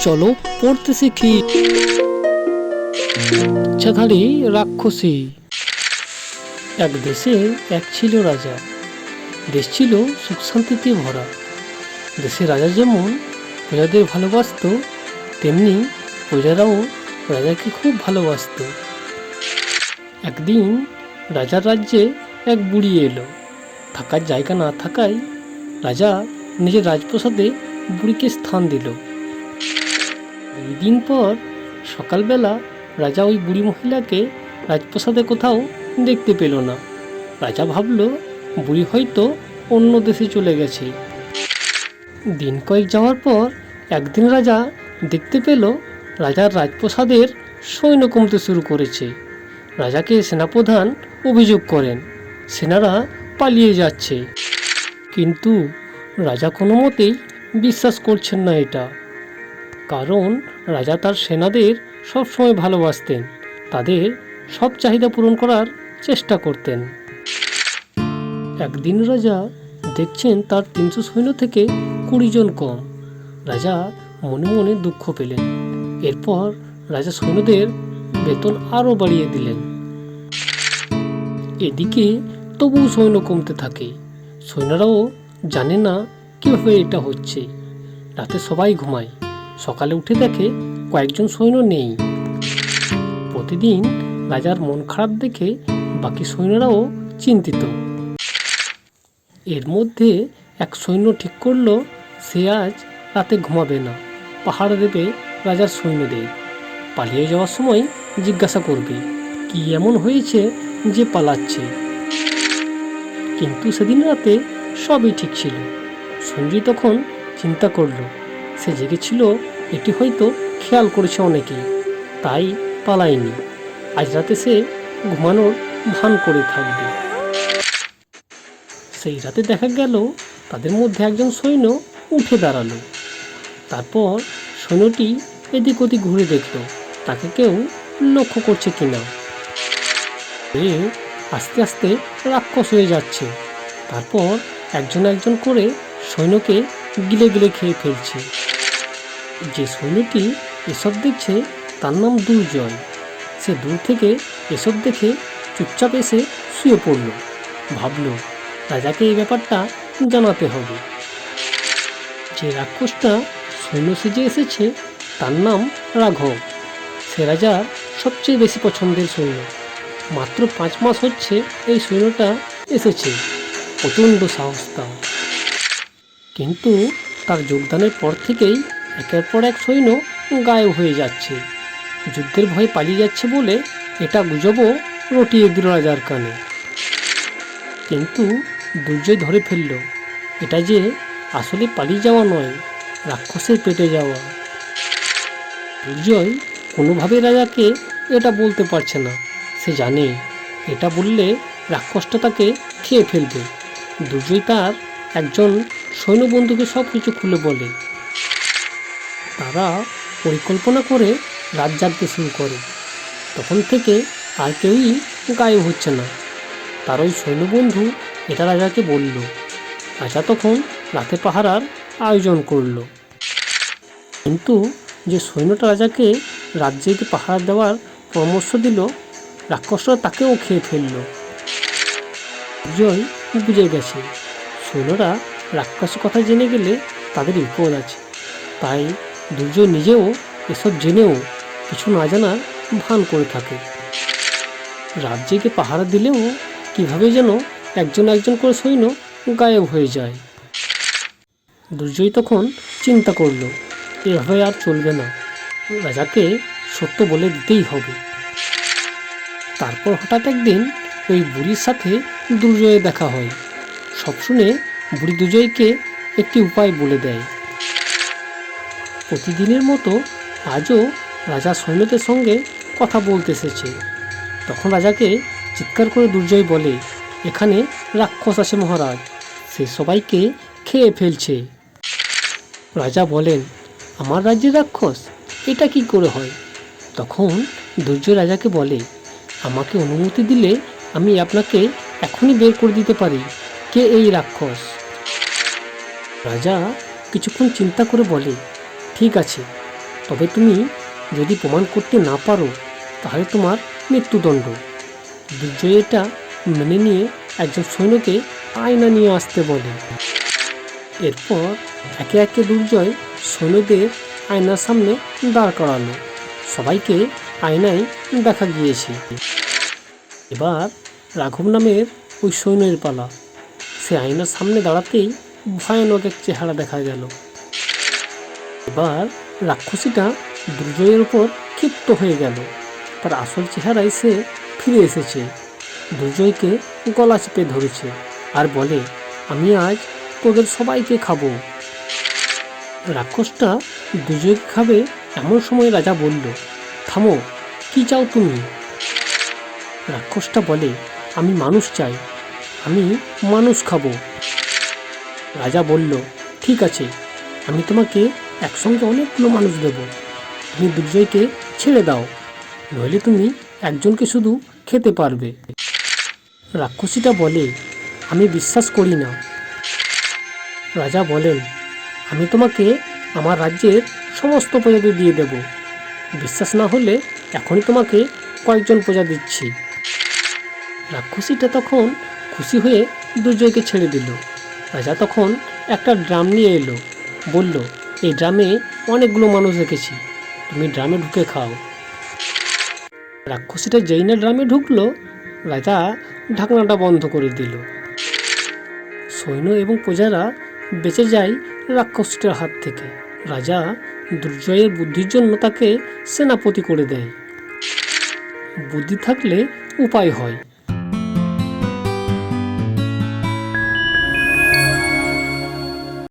চলো পড়তে শিখি ইচ্ছাধারী রাক্ষসী। এক দেশে এক ছিল রাজা। দেশ ছিল সুখ শান্তিতে ভরা। দেশের রাজা যেমন প্রজাদের ভালোবাসতো, তেমনি প্রজারাও রাজাকে খুব ভালোবাসতো। একদিন রাজার রাজ্যে এক বুড়ি এলো। থাকার জায়গা না থাকায় রাজা নিজের রাজপ্রাসাদে বুড়িকে স্থান দিল। দুই দিন পর সকালবেলা রাজা ওই বুড়ি মহিলাকে রাজপ্রাসাদে কোথাও দেখতে পেল না। রাজা ভাবল, বুড়ি হয়তো অন্য দেশে চলে গেছে। দিন কয়েক যাওয়ার পর একদিন রাজা দেখতে পেল, রাজার রাজপ্রাসাদের সৈন্য কমতে শুরু করেছে। রাজাকে সেনাপ্রধান অভিযোগ করেন, সেনারা পালিয়ে যাচ্ছে। কিন্তু রাজা কোনো মতেই বিশ্বাস করছেন না এটা। কারণ রাজা তার সেনাদের সবসময় ভালোবাসতেন, তাদের সব চাহিদা পূরণ করার চেষ্টা করতেন। একদিন রাজা দেখছেন তার তিনশো সৈন্য থেকে কুড়ি জন কম। রাজা মনে মনে দুঃখ পেলেন। এরপর রাজা সৈন্যদের বেতন আরও বাড়িয়ে দিলেন। এদিকে তবুও সৈন্য কমতে থাকে। সৈন্যরাও জানে না কীভাবে এটা হচ্ছে। রাতে সবাই ঘুমায়। সকালে উঠে দেখে কয়েকজন সৈন্য নেই। প্রতিদিন রাজার মন খারাপ দেখে বাকি সৈন্যরাও চিন্তিত। এর মধ্যে এক সৈন্য ঠিক করল, সে আজ রাতে ঘুমাবে না। পাহাড় দেবে রাজার সৈন্যদের। পালিয়ে যাওয়ার সময় জিজ্ঞাসা করবে, কি এমন হয়েছে যে পালাচ্ছে? কিন্তু সেদিন রাতে সবই ঠিক ছিল। সঞ্জয় তখন চিন্তা করল সে জেগেছিল, এটি হয়তো খেয়াল করেছে অনেকেই, তাই পালায়নি। আজ রাতে সে ঘুমানোর ভান করে থাকবে। সেই রাতে দেখা গেল, তাদের মধ্যে একজন সৈন্য উঠে দাঁড়াল। তারপর সৈন্যটি এদিক ওদিক ঘুরে দেখল, তাকে কেউ লক্ষ্য করছে কিনা। এ আস্তে আস্তে রাক্ষস হয়ে যাচ্ছে। তারপর একজন একজন করে সৈন্যকে গিলে গিলে খেয়ে ফেলছে। যে সৈন্যটি এসব দেখছে তার নাম দুর্জয়। সে দূর থেকে এসব দেখে চুপচাপ এসে শুয়ে পড়ল। ভাবল, রাজাকে এই ব্যাপারটা জানাতে হবে। যে রাক্ষসটা সৈন্য সেজে এসেছে, তার নাম রাঘব। সে রাজার সবচেয়ে বেশি পছন্দের সৈন্য। মাত্র পাঁচ মাস হচ্ছে এই সৈন্যটা এসেছে। প্রচণ্ড সাহস তার। কিন্তু তার যোগদানের পর থেকেই একের পর এক সৈন্য গায়েব হয়ে যাচ্ছে। যুদ্ধের ভয়ে পালিয়ে যাচ্ছে বলে এটা গুজবও রটিয়ে দিল রাজার কানে। কিন্তু দুর্জয় ধরে ফেলল। এটা যে আসলে পালিয়ে যাওয়া নয়, রাক্ষসের পেটে যাওয়া। দুর্জয় কোনোভাবে রাজাকে এটা বলতে পারছে না। সে জানে, এটা বললে রাক্ষসটা তাকে খেয়ে ফেলবে। দুর্জয় তার একজন সৈন্যবন্ধুকে সব কিছু খুলে বলে। তারা পরিকল্পনা করে রাত জাগতে শুরু করে। তখন থেকে আর কেউই গায়েব হচ্ছে না। তার ওই সৈন্যবন্ধু এটা রাজাকে বলল, রাজা তখন রাতে পাহারার আয়োজন করল। কিন্তু যে সৈন্যটা রাজাকে জেগে পাহারা দেওয়ার পরামর্শ দিল, রাক্ষসরা তাকেও খেয়ে ফেলল। জয় বুঝে গেছে, সৈন্যরা রাক্ষসের কথা জেনে গেলে তাদের বিপদ আছে। তাই দুর্জয় নিজেও, এসব জেনেও কিছু না জানার ভান করে থাকে। জেগে পাহারা দিলেও কীভাবে যেন একজন একজন করে সৈন্য গায়েব হয়ে যায়। দুর্জয় তখন চিন্তা করল এভাবে আর চলবে না। রাজাকে সত্য বলে দিতেই হবে। তারপর হঠাৎ একদিন ওই বুড়ির সাথে দুর্জয়ের দেখা হয়। সব শুনে বুড়ি দুর্জয়কে একটি উপায় বলে দেয়। প্রতিদিনের মতো আজও রাজা সৈন্যদের সঙ্গে কথা বলতে এসেছে। তখন রাজাকে চিৎকার করে দুর্জয় বলে, এখানে রাক্ষস আছে মহারাজ, সে সবাইকে খেয়ে ফেলছে। রাজা বলেন, আমার রাজ্যের রাক্ষস, এটা কি করে হয়? তখন দুর্জয় রাজাকে বলে, আমাকে অনুমতি দিলে আমি আপনাকে এখনই বের করে দিতে পারি। কে এই রাক্ষস? রাজা কিছুক্ষণ চিন্তা করে বলে ঠিক আছে। তবে তুমি যদি প্রমাণ করতে না পারো, তাহলে তোমার মৃত্যুদণ্ড। দুর্জয় এটা মেনে নিয়ে একজন সৈন্যকে আয়না নিয়ে আসতে বলে। এরপর একে একে দুর্জয় সৈন্যদের আয়নার সামনে দাঁড় করালো। সবাইকে আয়নায় দেখা গিয়েছে। এবার রাঘব নামের ওই সৈন্যের পালা। সে আয়নার সামনে দাঁড়াতেই ভয়ানক এক চেহারা দেখা গেল। এবার রাক্ষসীটা দুর্জয়ের উপর ক্ষিপ্ত হয়ে গেল। তার আসল চেহারায় সে ফিরে এসেছে। দুর্জয়কে গলা চেপে ধরেছে আর বলে, আমি আজ তোদের সবাইকে খাব। রাক্ষসটা দুর্জয়কে খাবে এমন সময় রাজা বলল, থামো, কি চাও তুমি? রাক্ষসটা বলে, আমি মানুষ চাই, আমি মানুষ খাব। রাজা বলল, ঠিক আছে, আমি তোমাকে একসঙ্গে অনেকগুলো মানুষ দেব। তুমি দুর্জয়কে ছেড়ে দাও, নইলে তুমি একজনকে শুধু খেতে পারবে। রাক্ষসীটা বলে, আমি বিশ্বাস করি না। রাজা বলেন, আমি তোমাকে আমার রাজ্যের সমস্ত প্রজাতি দিয়ে দেব। বিশ্বাস না হলে এখনই তোমাকে কয়েকজন প্রজা দিচ্ছি। রাক্ষসীটা তখন খুশি হয়ে দুর্জয়কে ছেড়ে দিল। রাজা তখন একটা ড্রাম নিয়ে এলো, বলল এই ড্রামে অনেকগুলো মানুষ রেখেছি। তুমি ড্রামে ঢুকে খাও। রাক্ষসীটা যেই না ড্রামে ঢুকলো রাজা ঢাকনাটা বন্ধ করে দিল। সৈন্য এবং প্রজারা বেঁচে যায় রাক্ষসীটার হাত থেকে। রাজা দুর্জয়ের বুদ্ধির জন্য তাকে সেনাপতি করে দেয়। বুদ্ধি থাকলে উপায় হয়।